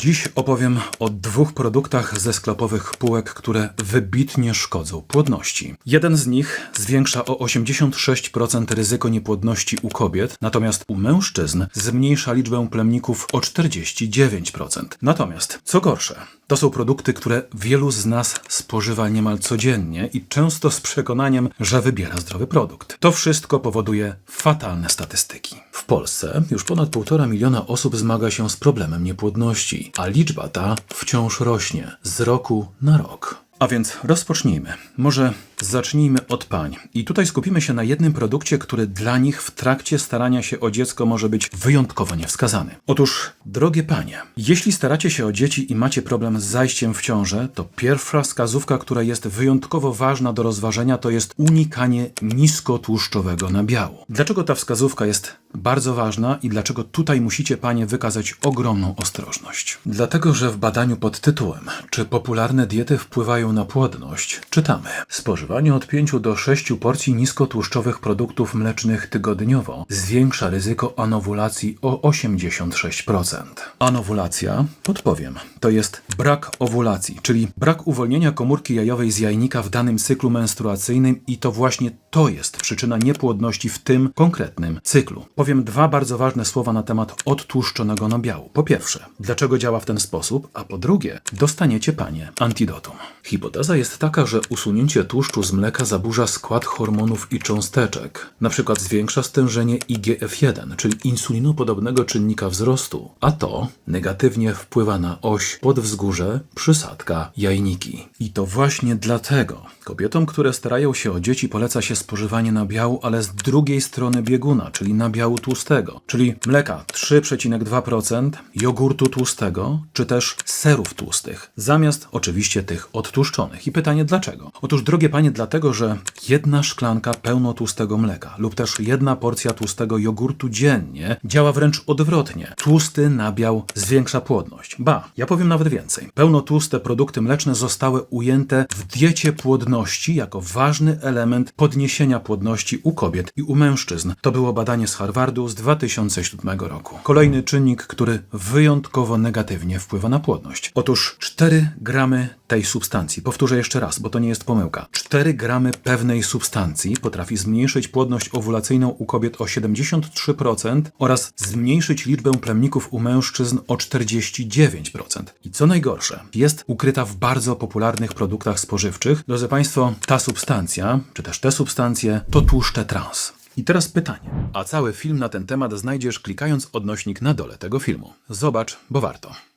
Dziś opowiem o dwóch produktach ze sklepowych półek, które wybitnie szkodzą płodności. Jeden z nich zwiększa o 86% ryzyko niepłodności u kobiet, natomiast u mężczyzn zmniejsza liczbę plemników o 49%. Natomiast, co gorsze, to są produkty, które wielu z nas spożywa niemal codziennie i często z przekonaniem, że wybiera zdrowy produkt. To wszystko powoduje fatalne statystyki. W Polsce już ponad 1,5 miliona osób zmaga się z problemem niepłodności, a liczba ta wciąż rośnie z roku na rok. A więc rozpocznijmy. Może zacznijmy od pań. I tutaj skupimy się na jednym produkcie, który dla nich w trakcie starania się o dziecko może być wyjątkowo niewskazany. Otóż, drogie panie, jeśli staracie się o dzieci i macie problem z zajściem w ciążę, to pierwsza wskazówka, która jest wyjątkowo ważna do rozważenia, to jest unikanie niskotłuszczowego nabiału. Dlaczego ta wskazówka jest bardzo ważna i dlaczego tutaj musicie panie wykazać ogromną ostrożność? Dlatego, że w badaniu pod tytułem Czy popularne diety wpływają na płodność czytamy Spożywanie od 5 do 6 porcji niskotłuszczowych produktów mlecznych tygodniowo zwiększa ryzyko anowulacji o 86%. Anowulacja, podpowiem, to jest brak owulacji, czyli brak uwolnienia komórki jajowej z jajnika w danym cyklu menstruacyjnym i to właśnie to jest przyczyna niepłodności w tym konkretnym cyklu. Powiem dwa bardzo ważne słowa na temat odtłuszczonego nabiału. Po pierwsze, dlaczego działa w ten sposób, a po drugie, dostaniecie panie antidotum. Hipoteza jest taka, że usunięcie tłuszczu z mleka zaburza skład hormonów i cząsteczek. Na przykład zwiększa stężenie IGF-1, czyli insulinopodobnego czynnika wzrostu, a to negatywnie wpływa na oś podwzgórze, przysadka, jajniki. I to właśnie dlatego kobietom, które starają się o dzieci, poleca się spożywanie nabiału, ale z drugiej strony bieguna, czyli nabiału tłustego, czyli mleka 3,2%, jogurtu tłustego, czy też serów tłustych, zamiast oczywiście tych odtłuszczonych. I pytanie dlaczego? Otóż, drogie panie, dlatego, że jedna szklanka pełnotłustego mleka lub też jedna porcja tłustego jogurtu dziennie działa wręcz odwrotnie. Tłusty nabiał zwiększa płodność. Ba, ja powiem nawet więcej. Pełnotłuste produkty mleczne zostały ujęte w diecie płodności jako ważny element podniesienia płodności u kobiet i u mężczyzn. To było badanie z Harvardu z 2007 roku. Kolejny czynnik, który wyjątkowo negatywnie wpływa na płodność. Otóż 4 gramy tej substancji. Powtórzę jeszcze raz, bo to nie jest pomyłka. 4 gramy pewnej substancji potrafi zmniejszyć płodność owulacyjną u kobiet o 73% oraz zmniejszyć liczbę plemników u mężczyzn o 49%. I co najgorsze, jest ukryta w bardzo popularnych produktach spożywczych. Drodzy Państwo, ta substancja, czy też te substancje, to tłuszcze trans. I teraz pytanie. A cały film na ten temat znajdziesz klikając odnośnik na dole tego filmu. Zobacz, bo warto.